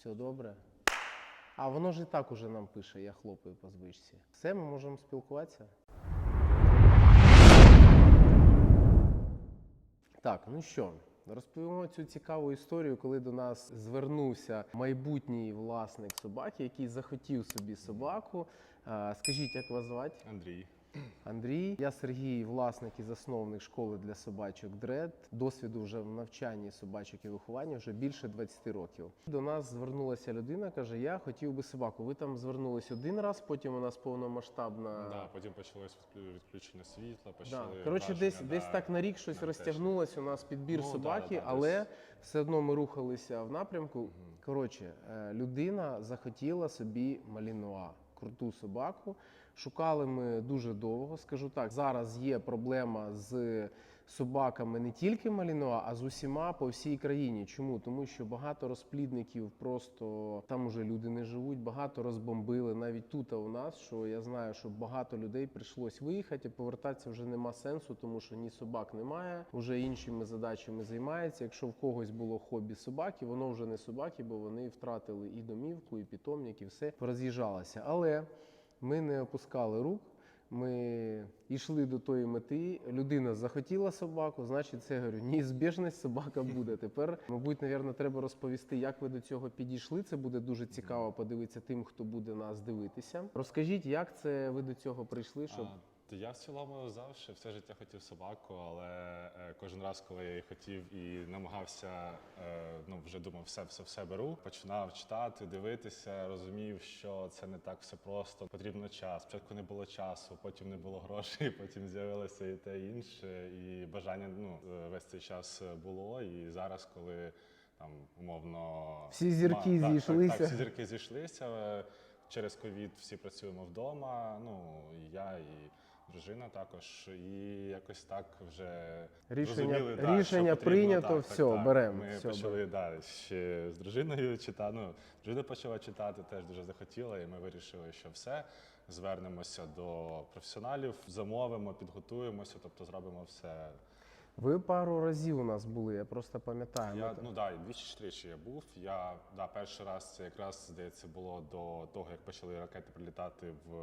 Все добре. А воно ж і так уже нам пише, я хлопаю по звичці. Все, ми можемо спілкуватися. Так, ну що, розповімо цю цікаву історію, коли до нас звернувся майбутній власник собаки, який захотів собі собаку. Скажіть, як вас звати? Андрій. Андрій. Я Сергій, власник і засновник школи для собачок Дред. Досвіду вже в навчанні собачок і вихованні вже більше 20 років. До нас звернулася людина, каже: Я хотів би собаку. Ви там звернулись один раз, потім у нас повномасштабна. Да, потім почалось відклю- відключення світла, Да. почали. Коротше, десь, да, десь так на рік щось розтягнулось у нас підбір Ну, собаки, да, да, але десь. все одно ми рухалися в напрямку. Коротше, е, людина захотіла собі малінуа, круту собаку. Шукали ми дуже довго. Скажу так, зараз є проблема з собаками не тільки малінуа, а з усіма по всій країні. Чому? Тому що багато розплідників просто там уже люди не живуть, багато розбомбили. Навіть тут а у нас, що я знаю, що багато людей прийшлось виїхати, а повертатися вже нема сенсу, тому що ні собак немає, вже іншими задачами займається. Якщо в когось було хобі собаки, воно вже не собаки, бо вони втратили і домівку, і питомник, і все пороз'їжджалося. Але ми не опускали рук. Ми йшли до тої мети. Людина захотіла собаку, значить, це говорю, неізбіжність собака буде. Тепер, мабуть, напевно, треба розповісти, як ви до цього підійшли. Це буде дуже цікаво подивитися тим, хто буде нас дивитися. Розкажіть, як це ви до цього прийшли? Щоб я в цілому завжди все життя хотів собаку, але е, кожен раз, коли я її хотів і намагався, е, ну вже думав, все, все, все беру. Починав читати, дивитися, розумів, що це не так все просто. Потрібно час. Спочатку не було часу, потім не було грошей, потім з'явилося і те і інше. І бажання ну е, весь цей час було. І зараз, коли там умовно Всі зірки ма- зійшлися. Так, так, всі зірки зійшлися. Через ковід всі працюємо вдома. Ну і я, і дружина також. І якось так вже Рішення- зрозуміли, да, рішення що прийнято, так, так, так. беремо, Ми всьо, почали да, ще з дружиною читати. Ну, дружина почала читати, теж дуже захотіла, і ми вирішили, що все. Звернемося до професіоналів, замовимо, підготуємося, тобто зробимо все ви пару разів у нас були, я просто пам'ятаю. я, ну да, і двічі тричі я був. Я да, перший раз це якраз здається було до того, як почали ракети прилітати в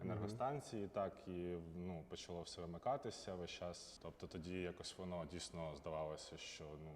енергостанції, так і ну почало все вимикатися весь час. Тобто тоді якось воно дійсно здавалося, що ну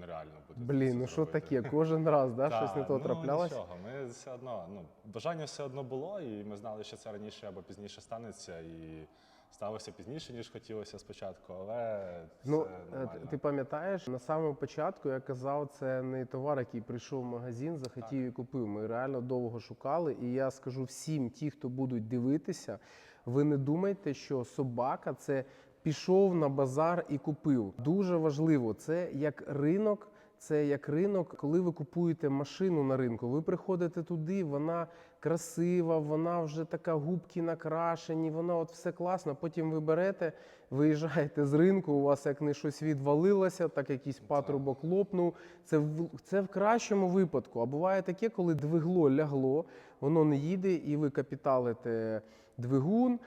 нереально буде. Блін, ну що таке? Кожен раз, да, щось не то ну, траплялось. Нічого, ми все одно, ну бажання все одно було, і ми знали, що це раніше або пізніше станеться, і сталося пізніше, ніж хотілося спочатку, але це Ну, е, нормально. ти пам'ятаєш, на самому початку я казав, це не товар, який прийшов в магазин, захотів і купив. Ми реально довго шукали. І я скажу всім, ті, хто будуть дивитися, ви не думайте, що собака це пішов на базар і купив. Дуже важливо, це як ринок. Це як ринок, коли ви купуєте машину на ринку, ви приходите туди, вона красива, вона вже така губки накрашені, вона от все класно. Потім ви берете, виїжджаєте з ринку, у вас як не щось відвалилося, так якийсь патрубок лопнув. Це в це в кращому випадку. А буває таке, коли двигло лягло, воно не їде, і ви капіталите двигун.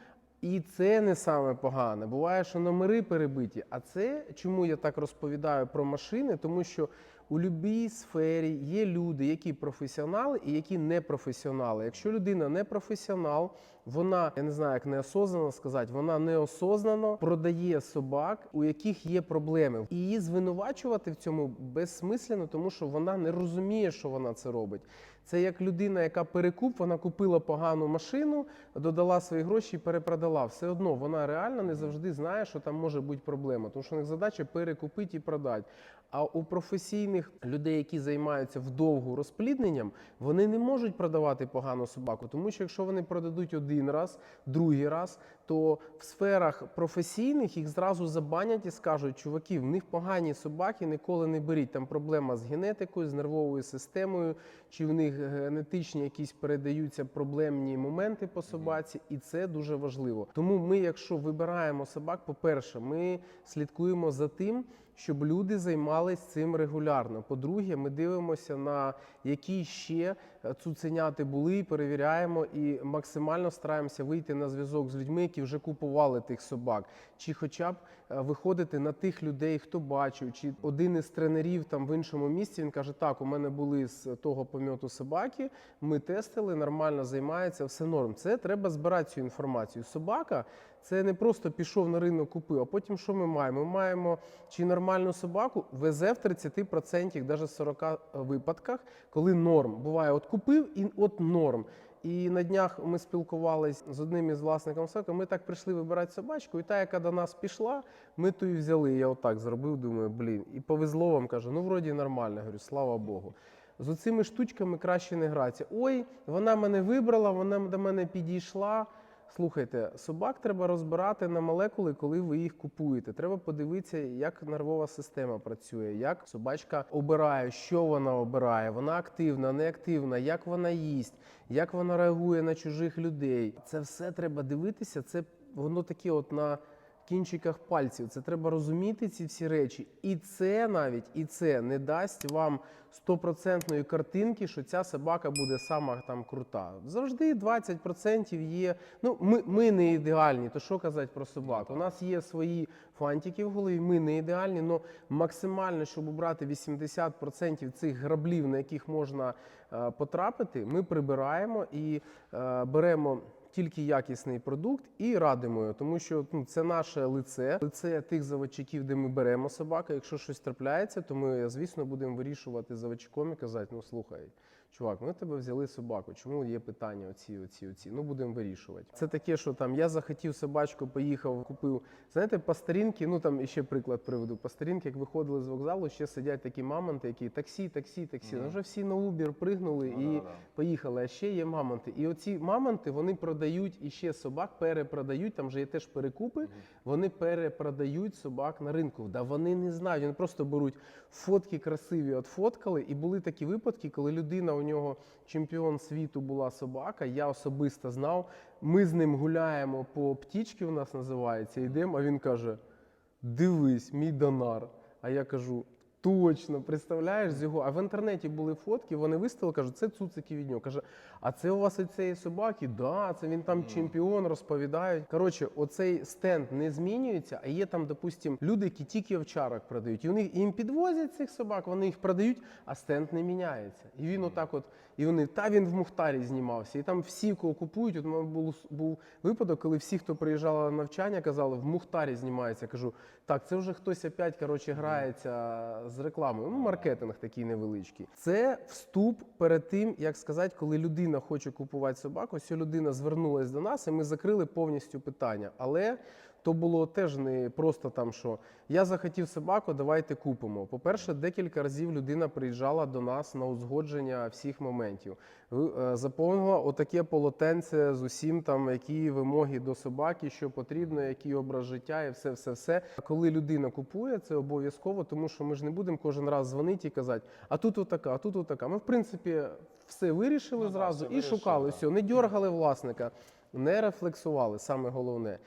І це не саме погане. Буває, що номери перебиті. А це чому я так розповідаю про машини? Тому що у будь-якій сфері є люди, які професіонали і які не професіонали. Якщо людина не професіонал, вона я не знаю, як неосознано сказати, вона неосознано продає собак, у яких є проблеми. І її звинувачувати в цьому безсмислено, тому що вона не розуміє, що вона це робить. Це як людина, яка перекуп, вона купила погану машину, додала свої гроші і перепродала. Все одно вона реально не завжди знає, що там може бути проблема. Тому що у них задача перекупити і продати. А у професійних людей, які займаються вдовгу розплідненням, вони не можуть продавати погану собаку, тому що якщо вони продадуть один раз, другий раз, то в сферах професійних їх зразу забанять і скажуть, чуваки, в них погані собаки, ніколи не беріть. Там проблема з генетикою, з нервовою системою, чи в них генетичні якісь передаються проблемні моменти по собаці, і це дуже важливо. Тому ми, якщо вибираємо собак, по-перше, ми слідкуємо за тим. Щоб люди займалися цим регулярно. По-друге, ми дивимося на які ще е, цуценяти були, перевіряємо і максимально стараємося вийти на зв'язок з людьми, які вже купували тих собак, чи хоча б е, виходити на тих людей, хто бачив, чи один із тренерів там в іншому місці він каже: Так, у мене були з того пом'яту собаки, ми тестили, нормально займається, все норм. Це треба збирати цю інформацію. Собака це не просто пішов на ринок, купив. А потім що ми маємо? Ми маємо чи нормальну собаку везе в 30%, навіть 40 випадках, коли норм. Буває, от купив і от норм. І на днях ми спілкувалися з одним із власників собаки. Ми так прийшли вибирати собачку, і та, яка до нас пішла, ми ту і взяли. Я отак зробив, думаю, блін. І повезло вам кажу, ну вроді нормально. Говорю, слава Богу. З оцими штучками краще не гратися. Ой, вона мене вибрала, вона до мене підійшла. Слухайте, собак треба розбирати на молекули, коли ви їх купуєте. Треба подивитися, як нервова система працює, як собачка обирає, що вона обирає, вона активна, неактивна, як вона їсть, як вона реагує на чужих людей. Це все треба дивитися. Це воно таке, от на кінчиках пальців. Це треба розуміти ці всі речі. І це навіть і це не дасть вам стопроцентної картинки, що ця собака буде сама там крута. Завжди 20% є. Ну, ми, ми не ідеальні, то що казати про собак? У нас є свої фантики в голові, ми не ідеальні, але максимально, щоб обрати 80% цих граблів, на яких можна е, потрапити, ми прибираємо і е, беремо тільки якісний продукт і радимо тому що ну, це наше лице, лице тих заводчиків, де ми беремо собаку. Якщо щось трапляється, то ми, звісно, будемо вирішувати заводчиком і казати: ну слухай. Чувак, ми тебе взяли собаку. Чому є питання? Оці, оці, оці? Ну будемо вирішувати. Це таке, що там я захотів собачку, поїхав, купив. Знаєте, по старінки, ну там ще приклад приведу. По старінки, як виходили з вокзалу, ще сидять такі мамонти, які таксі, таксі, таксі. Ну вже всі на Uber пригнули і Ну, да, да. поїхали. А ще є мамонти. І оці мамонти вони продають і ще собак перепродають. Там вже є теж перекупи. Вони перепродають собак на ринку. Да вони не знають. Вони просто беруть фотки красиві, отфоткали. І були такі випадки, коли людина у нього чемпіон світу була собака. Я особисто знав. Ми з ним гуляємо по птічки, у нас називається. Йдемо, а він каже: Дивись, мій донар. А я кажу. Точно, представляєш з його. А в інтернеті були фотки, вони виставили, кажуть, це цуцики від нього. Каже, а це у вас і цієї собаки? Да, це він там чемпіон, розповідають. Коротше, оцей стенд не змінюється, а є там, допустим, люди, які тільки овчарок продають. І вони їм підвозять цих собак, вони їх продають, а стенд не міняється. І він отак, от, і вони та він в Мухтарі знімався. І там всі, кого купують. От у мене був, був випадок, коли всі, хто приїжджали на навчання, казали, в Мухтарі знімається. Я кажу, так, це вже хтось опять коротше, грається з рекламою. Ну, маркетинг такий невеличкий. Це вступ перед тим, як сказати, коли людина хоче купувати собаку. Ця людина звернулася до нас, і ми закрили повністю питання. Але то було теж не просто там, що я захотів собаку, давайте купимо. По-перше, декілька разів людина приїжджала до нас на узгодження всіх моментів. Е, Заповнила отаке полотенце з усім, там які вимоги до собаки, що потрібно, який образ життя, і все, все, все. Коли людина купує, це обов'язково, тому що ми ж не будемо кожен раз дзвонити і казати, а тут отака, а тут отака. Ми, в принципі, все вирішили Ну зразу все і вирішили, шукали. Все, не дьоргали власника, не рефлексували, саме головне.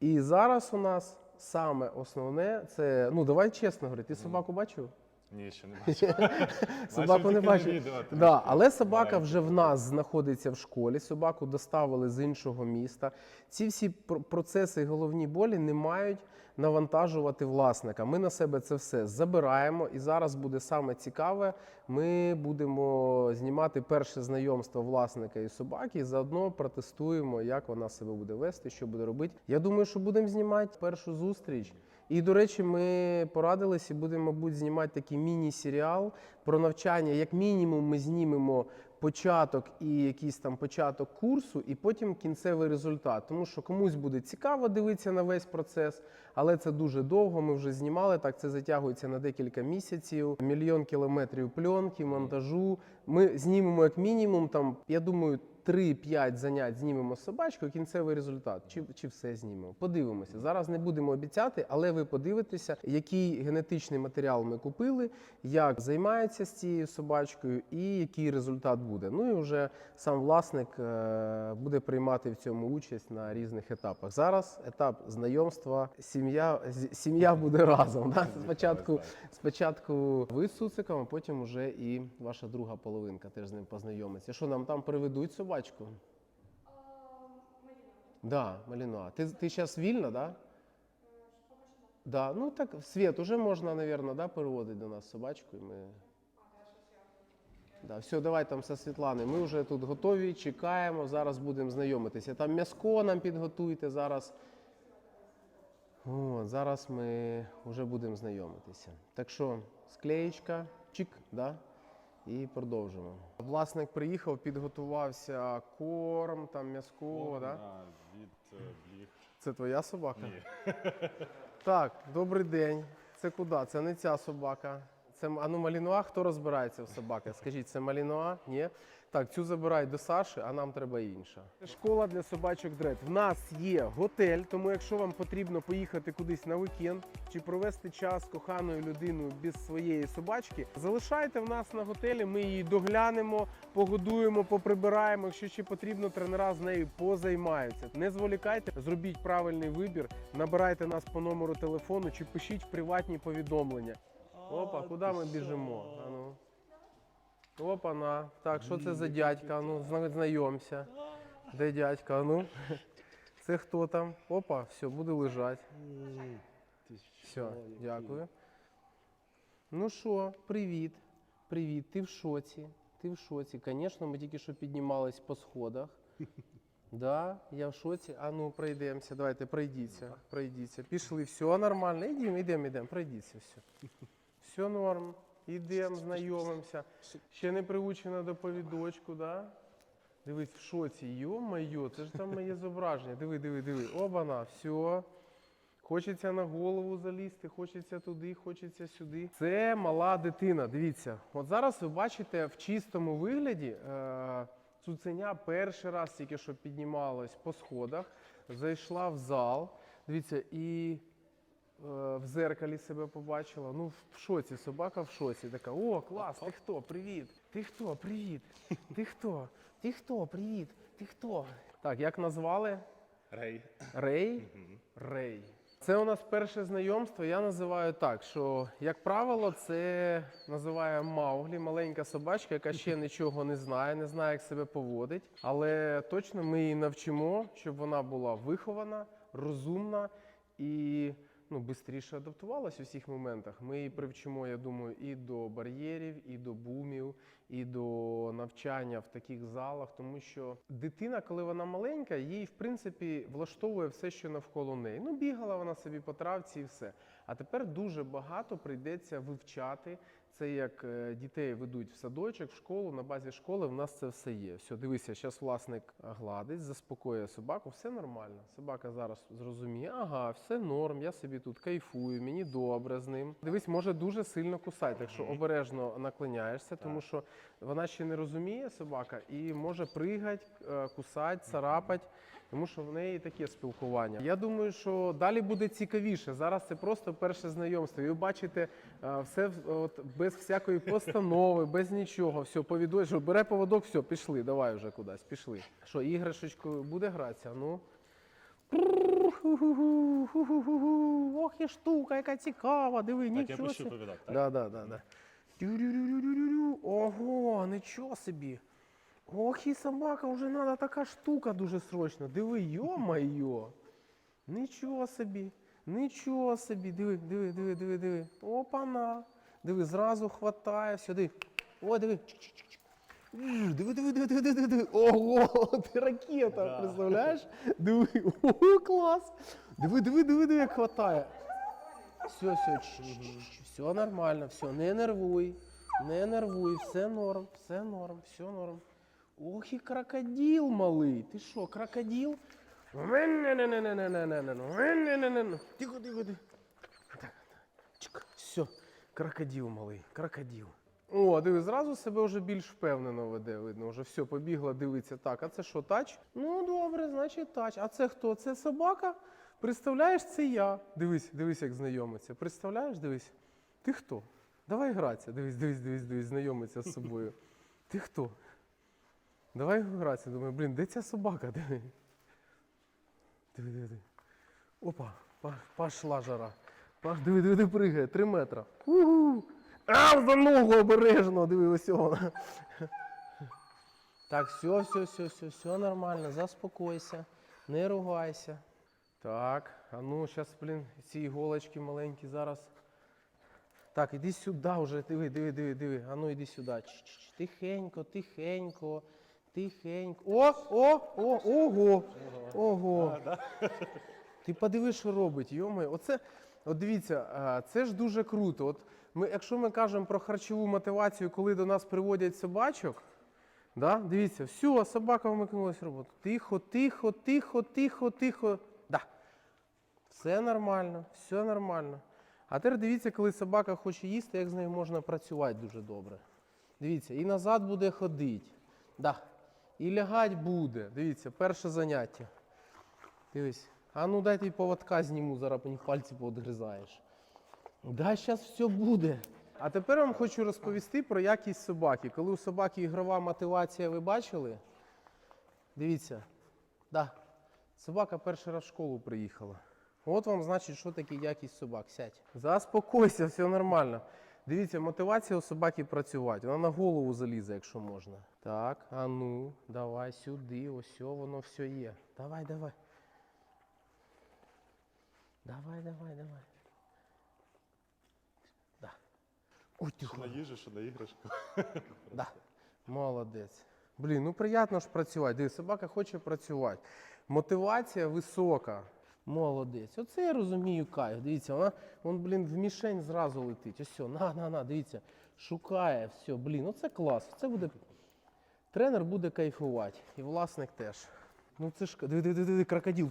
І зараз у нас саме основне це, ну давай чесно говорити, ти собаку бачив? Ні, ще не бачив. Собаку не бачив. Да, але собака вже в нас знаходиться в школі. Собаку доставили з іншого міста. Ці всі пр- процеси і головні болі не мають навантажувати власника. Ми на себе це все забираємо, і зараз буде саме цікаве. Ми будемо знімати перше знайомство власника і собаки, і заодно протестуємо, як вона себе буде вести, що буде робити. Я думаю, що будемо знімати першу зустріч. І, до речі, ми порадились і будемо, мабуть, знімати такий міні-серіал про навчання. Як мінімум, ми знімемо початок і якийсь там початок курсу, і потім кінцевий результат. Тому що комусь буде цікаво дивитися на весь процес, але це дуже довго. Ми вже знімали. Так це затягується на декілька місяців. Мільйон кілометрів пленки, монтажу. Ми знімемо як мінімум там, я думаю. 3-5 занять знімемо з собачкою, кінцевий результат. Чи, чи все знімемо? Подивимося. Зараз не будемо обіцяти, але ви подивитеся, який генетичний матеріал ми купили, як займається з цією собачкою і який результат буде. Ну і вже сам власник е, буде приймати в цьому участь на різних етапах. Зараз етап знайомства, сім'я, сім'я буде разом. Да? Спочатку, спочатку ви з Цуциком, а потім вже і ваша друга половинка теж з ним познайомиться. Що нам там приведуть собачку? Да, Малінуа. Ти, ти зараз вільна, да? Да, ну так, Свет, уже можна, наверное, да, переводити до нас собачку. І ми... Да, все, давай там со Світланою. Ми вже тут готові, чекаємо, зараз будемо знайомитися. Там м'яско нам підготуйте зараз. О, зараз ми вже будемо знайомитися. Так що, склеєчка, чик, да? І продовжимо. Власник приїхав, підготувався корм, там м'яско, да? Да, від е, бліг. Це твоя собака? Ні. Так, добрий день. Це куди? Це не ця собака. Це а ну Малінуа, хто розбирається в собаках? Скажіть, це Малінуа? Ні? Так, цю забирають до Саші, а нам треба інша. Школа для собачок Дред. В нас є готель, тому якщо вам потрібно поїхати кудись на вікенд чи провести час коханою людиною без своєї собачки, залишайте в нас на готелі. Ми її доглянемо, погодуємо, поприбираємо. Якщо ще потрібно, тренера з нею позаймаються. Не зволікайте, зробіть правильний вибір, набирайте нас по номеру телефону чи пишіть приватні повідомлення. Опа, куди ми біжимо? А ну. Опа, на. Так, що це за дядька? Ну, зна- знайомся. Де дядька? Ну. Це хто там? Опа, все, буде лежати. Все, дякую. Ну що, привіт. Привіт, ти в шоці. Ти в шоці. Звісно, ми тільки що піднімались по сходах. Да, я в шоці. А ну, пройдемося. Давайте, пройдіться. Пройдіться. Пішли, все нормально. Ідемо, ідемо, ідемо, пройдіться. Все. Все норм. Ідемо, знайомимося. Ще не приучена до повідочку, да? Дивись, в шоці. Йо-майо, це ж там моє зображення. Диви, диви, диви. Обана, все. Хочеться на голову залізти, хочеться туди, хочеться сюди. Це мала дитина. Дивіться, от зараз ви бачите в чистому вигляді е, цуценя перший раз тільки що піднімалась по сходах, зайшла в зал. Дивіться, і в зеркалі себе побачила. Ну, в шоці, собака в шоці. Така: о, клас, ти хто? Привіт! Ти хто? Привіт! Ти хто? Ти хто? Привіт! Ти хто? Так, як назвали? Рей. Рей? Рей. Це у нас перше знайомство. Я називаю так, що, як правило, це називає Мауглі, маленька собачка, яка ще нічого не знає, не знає, як себе поводить. Але точно ми її навчимо, щоб вона була вихована, розумна і ну, швидше адаптувалась у всіх моментах. Ми її привчимо, я думаю, і до бар'єрів, і до бумів, і до навчання в таких залах, тому що дитина, коли вона маленька, їй в принципі влаштовує все, що навколо неї. Ну, бігала вона собі по травці і все. А тепер дуже багато прийдеться вивчати. Це як е, дітей ведуть в садочок, в школу. На базі школи в нас це все є. Все, дивися, зараз власник гладить, заспокоює собаку, все нормально. Собака зараз зрозуміє, ага, все норм, я собі тут кайфую, мені добре з ним. Дивись, може дуже сильно кусати, так що обережно наклоняєшся, тому що вона ще не розуміє собака і може пригати, кусати, царапати. Тому що в неї таке спілкування. Я думаю, що далі буде цікавіше. Зараз це просто перше знайомство. І ви бачите е, все от, без всякої постанови, без нічого. Все, повідомляє, що бере поводок, все, пішли, давай вже кудись, пішли. Що, іграшечкою буде гратися? Ну. Ох і штука, яка цікава, диви, Так, я нічого. пущу собі. повідок, так? Да, да, да, да. Тю-рю-рю-рю-рю-рю. Ого, нічого собі. Ох, і собака, вже треба така штука дуже срочно. Диви, йо-майо. Нічого собі, нічого собі. Диви, диви, диви, диви, диви. Опана. Диви, зразу хватає. Все, диви. О, диви. Диви, диви, диви, диви, диви, диви. Ого, ти ракета, Да. представляєш? Диви, ого, клас. Диви, диви, диви, диви, як хватає. Все, все, все нормально, все, не нервуй, не нервуй, все норм, все норм, все норм. Ох і крокодил малий. Ти що, крокодил? Тихо, тихо, тихо. Все, крокодил малий, крокодил. О, диви, зразу себе вже більш впевнено веде, видно, вже все, побігла, дивиться. Так, а це що, тач? Ну, добре, значить тач. А це хто? Це собака? Представляєш, це я. Дивись, дивись, як знайомиться. Представляєш, дивись. Ти хто? Давай гратися. Дивись, дивись, дивись, дивись, знайомиться з собою. Ти хто? Давай гратися. Думаю, блін, де ця собака? Диви. Диви, диви. Опа, па- пошла жара. Паш, диви, диви, диви, пригає, три метра. Угу. А, за ногу обережно, диви, ось вона. Так, все, все, все, все, все нормально, заспокойся. Не ругайся. Так, а ну, зараз, блін, ці іголочки маленькі зараз. Так, іди сюди вже, диви, диви, диви, диви. А ну іди сюди. Тихенько, тихенько, тихенько. О, о, о, ого. Ого. Ти подиви, що робить, йоми. Оце, от дивіться, це ж дуже круто. От ми, якщо ми кажемо про харчову мотивацію, коли до нас приводять собачок, да? дивіться, все, собака вмикнулась в роботу. Тихо, тихо, тихо, тихо, тихо. Да. Все нормально, все нормально. А тепер дивіться, коли собака хоче їсти, як з нею можна працювати дуже добре. Дивіться, і назад буде ходити. Да. І лягать буде. Дивіться, перше заняття. Дивись. А ну дай тобі поводка зніму, зараз мені пальці поодгризаєш. Да, зараз все буде. А тепер вам хочу розповісти про якість собаки. Коли у собаки ігрова мотивація, ви бачили? Дивіться. Да. Собака перший раз в школу приїхала. От вам значить, що таке якість собак. Сядь. Заспокойся, все нормально. Дивіться, мотивація у собаки працювати. Вона на голову залізе, якщо можна. Так, а ну, давай сюди, ось воно все є. Давай, давай. Давай, давай, давай. Да. Ой, ти Що на їжу, що на іграшку. Да. Молодець. Блін, ну приємно ж працювати. Диви, собака хоче працювати. Мотивація висока. Молодець. Оце я розумію кайф. Дивіться, вона, вон, блін, в мішень зразу летить. Ось, все, на, на, на, дивіться. Шукає, все, блін, оце клас. Це буде. Тренер буде кайфувати. І власник теж. Ну це ж. Диви, диви, диви, крокодил.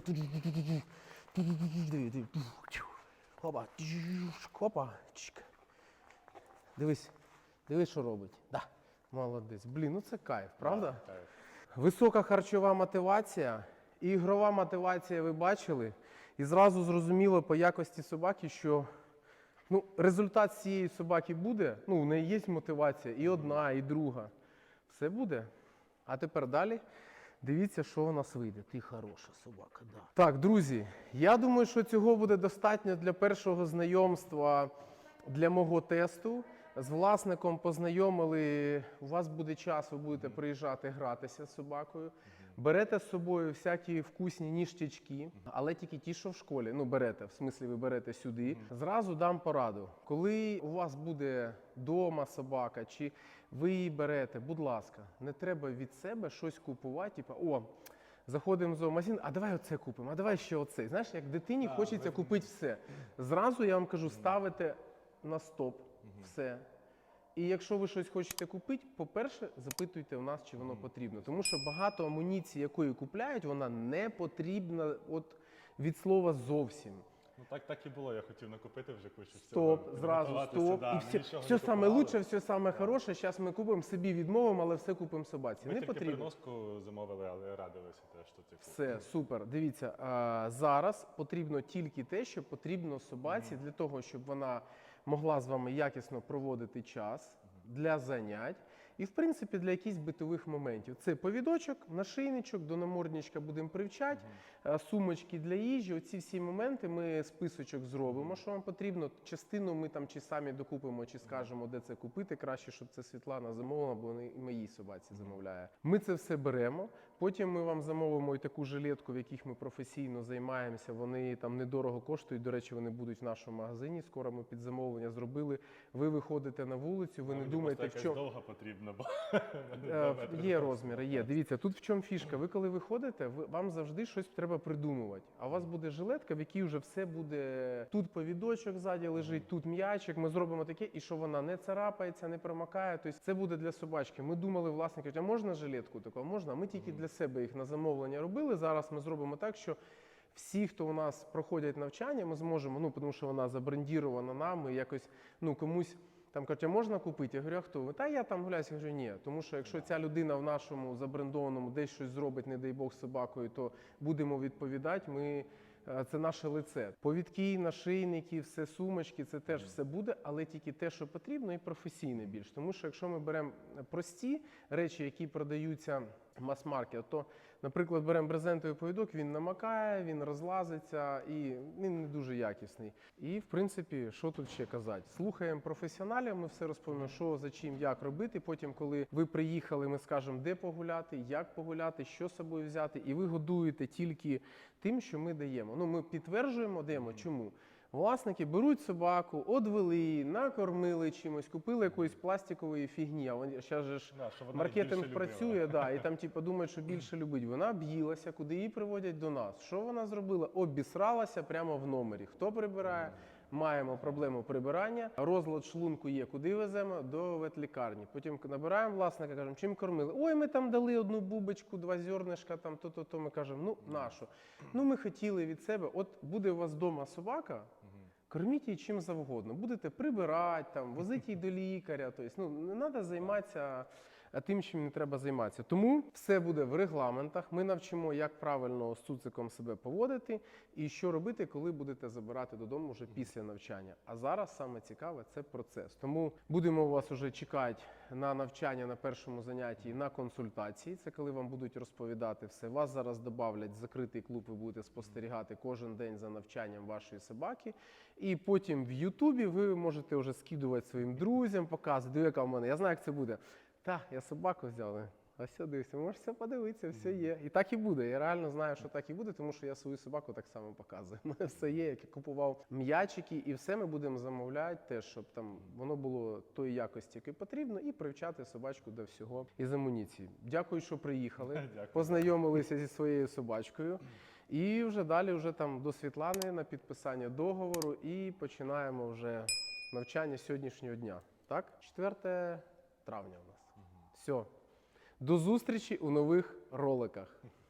Опа. Опа. Дивись, дивись, що робить. Да. Молодець. Блін, ну це кайф, правда? Висока харчова мотивація і ігрова мотивація ви бачили. І зразу зрозуміло по якості собаки, що ну, результат з цієї собаки буде. Ну, у неї є мотивація і одна, і друга. Все буде. А тепер далі. Дивіться, що у нас вийде. Ти хороша собака, да. Так, друзі, я думаю, що цього буде достатньо для першого знайомства для мого тесту. З власником познайомили. У вас буде час, ви будете приїжджати гратися з собакою. Берете з собою всякі вкусні ніштячки, але тільки ті, що в школі. Ну, берете, в смислі, ви берете сюди. Зразу дам пораду. Коли у вас буде дома собака, чи ви її берете, будь ласка, не треба від себе щось купувати. Типу, о, заходимо в зоомагазин, а давай оце купимо, а давай ще оце. Знаєш, як дитині А, хочеться купити все. Зразу я вам кажу, ставите на стоп все. І якщо ви щось хочете купити, по-перше, запитуйте у нас, чи воно потрібно. Тому що багато амуніції, якої купляють, вона не потрібна от від слова зовсім. Ну так, так і було. Я хотів накупити вже кучу всього. Стоп, зразу стоп. да, і все, все саме лучше, все саме хороше. Зараз ми купимо собі відмовимо, але все купимо собаці. Ми не тільки потрібно. приноску замовили, але радилися теж, що типу. Все, супер. Дивіться, а, зараз потрібно тільки те, що потрібно собаці для того, щоб вона могла з вами якісно проводити час для занять. І, в принципі, для якихось битових моментів. Це повідочок, нашийничок, до намордничка будемо привчати, сумочки для їжі. Оці всі моменти ми списочок зробимо, що вам потрібно. Частину ми там чи самі докупимо, чи скажемо, де це купити. Краще, щоб це Світлана замовила, бо і моїй собаці замовляє. Ми це все беремо. Потім ми вам замовимо і таку жилетку, в яких ми професійно займаємося. Вони там недорого коштують. До речі, вони будуть в нашому магазині. Скоро ми під замовлення зробили. Ви виходите на вулицю, ви не думаєте, в чому. потрібна, бо Е, Є розміри, є. Дивіться, тут в чому фішка. Ви коли виходите, ви, вам завжди щось треба придумувати. А у вас буде жилетка, в якій вже все буде. Тут повідочок ззаді лежить, тут м'ячик. Ми зробимо таке, і що вона не царапається, не промакає. Тобто це буде для собачки. Ми думали, власники, а можна жилетку таку? Можна. Ми тільки для себе їх на замовлення робили. Зараз ми зробимо так, що. Всі, хто у нас проходять навчання, ми зможемо, ну тому що вона забрендірована нами, якось ну комусь там кажуть, а можна купити? Я говорю, а хто ви? Та я там гуляюсь. Я кажу, ні. Тому що якщо ця людина в нашому забрендованому десь щось зробить, не дай Бог з собакою, то будемо відповідати. Ми е, це наше лице. Повідки, нашийники, все сумочки, це теж все буде, але тільки те, що потрібно, і професійне більш. Тому що якщо ми беремо прості речі, які продаються мас-маркет, то, наприклад, беремо брезентовий повідок, він намакає, він розлазиться і він не дуже якісний. І в принципі, що тут ще казати? Слухаємо професіоналів, ми все розповімо, що за чим, як робити. Потім, коли ви приїхали, ми скажемо, де погуляти, як погуляти, що з собою взяти, і ви годуєте тільки тим, що ми даємо. Ну, ми підтверджуємо, даємо. Чому? Власники беруть собаку, одвели, накормили чимось, купили якоїсь пластикової фігні. А вони же ж Да, вона маркетинг більше любила. працює, да, і там типу, думають, що більше любить. Вона об'їлася, куди її приводять до нас. Що вона зробила? Обісралася прямо в номері. Хто прибирає? Маємо проблему прибирання. Розлад шлунку є. Куди веземо? До ветлікарні. Потім набираємо власника, кажемо, чим кормили. Ой, ми там дали одну бубочку, два зернишка, там то-то, то. Ми кажемо, ну нашу. Ну ми хотіли від себе. От буде у вас вдома собака. Корміть її чим завгодно. Будете прибирати, там, возити її до лікаря. Тобто, ну, не треба займатися тим, чим не треба займатися. Тому все буде в регламентах. Ми навчимо, як правильно з цуциком себе поводити і що робити, коли будете забирати додому вже після навчання. А зараз саме цікаве це процес. Тому будемо вас уже чекати на навчання на першому занятті на консультації. Це коли вам будуть розповідати все. Вас зараз додавлять закритий клуб. Ви будете спостерігати кожен день за навчанням вашої собаки. І потім в Ютубі ви можете вже скидувати своїм друзям, показувати, яка в мене. Я знаю, як це буде. Та, я собаку взяв. Ось все дивися, можеш все подивитися, все є. І так і буде. Я реально знаю, що так і буде, тому що я свою собаку так само показую. У мене все є, як я купував м'ячики, і все ми будемо замовляти, теж, щоб там воно було тої якості, якої потрібно, і привчати собачку до всього із амуніції. Дякую, що приїхали, Дякую. познайомилися зі своєю собачкою. І вже далі, вже там до Світлани на підписання договору, і починаємо вже навчання сьогоднішнього дня. Так, 4 травня. Все. До зустрічі у нових роликах.